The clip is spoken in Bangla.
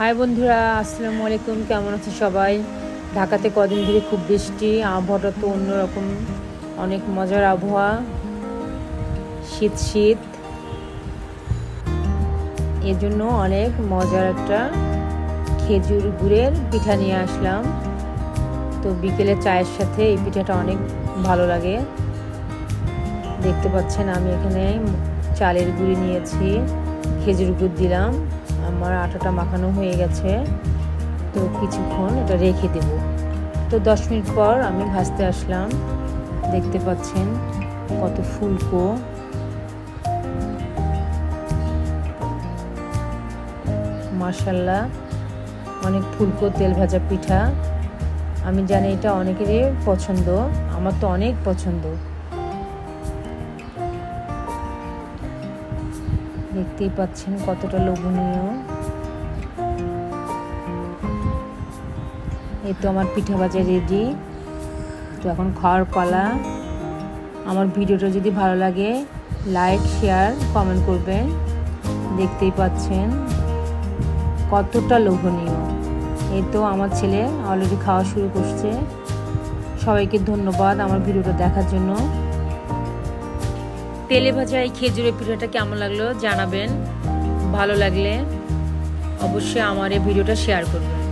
হাই বন্ধুরা, আসসালামু আলাইকুম। কেমন আছে সবাই? ঢাকাতে কদিন ধরে খুব বৃষ্টি, আবহাওয়াটা তো অন্যরকম। অনেক মজার আবহাওয়া। শীত শীত। এর জন্য অনেক মজার একটা খেজুর গুড়ের পিঠা নিয়ে আসলাম। তো বিকেলে চায়ের সাথে এই পিঠাটা অনেক ভালো লাগে। দেখতে পাচ্ছেন, আমি এখানে চালের গুঁড়ি নিয়েছি, খেজুর গুড় দিলাম। আমার আটাটা মাখানো হয়ে গেছে। তো কিছুক্ষণ এটা রেখে দেব। তো দশ মিনিট পর আমি ভাজতে আসলাম। দেখতে পাচ্ছেন কত ফুলকো। মার্শাল্লাহ অনেক ফুলকো তেল ভাজা পিঠা। আমি জানি এটা অনেকেরই পছন্দ, আমার তো অনেক পছন্দ। দেখতেই পাচ্ছেন কতটা লোভনীয়। এই তো আমার পিঠা ভাজা রেডি তো এখন খাওয়ার পালা। আমার ভিডিওটা যদি ভালো লাগে লাইক শেয়ার কমেন্ট করবেন। দেখতেই পাচ্ছেন কতটা লোভনীয়। এই তো আমার ছেলে অলরেডি খাওয়া শুরু করছে। সবাইকে ধন্যবাদ আমার ভিডিওটা দেখার জন্য। তেলে ভাজা এই খেজুরের পিঠাটা কেমন লাগল জানাবেন, ভালো লাগলে অবশ্যই আমার এই ভিডিওটা শেয়ার করবেন।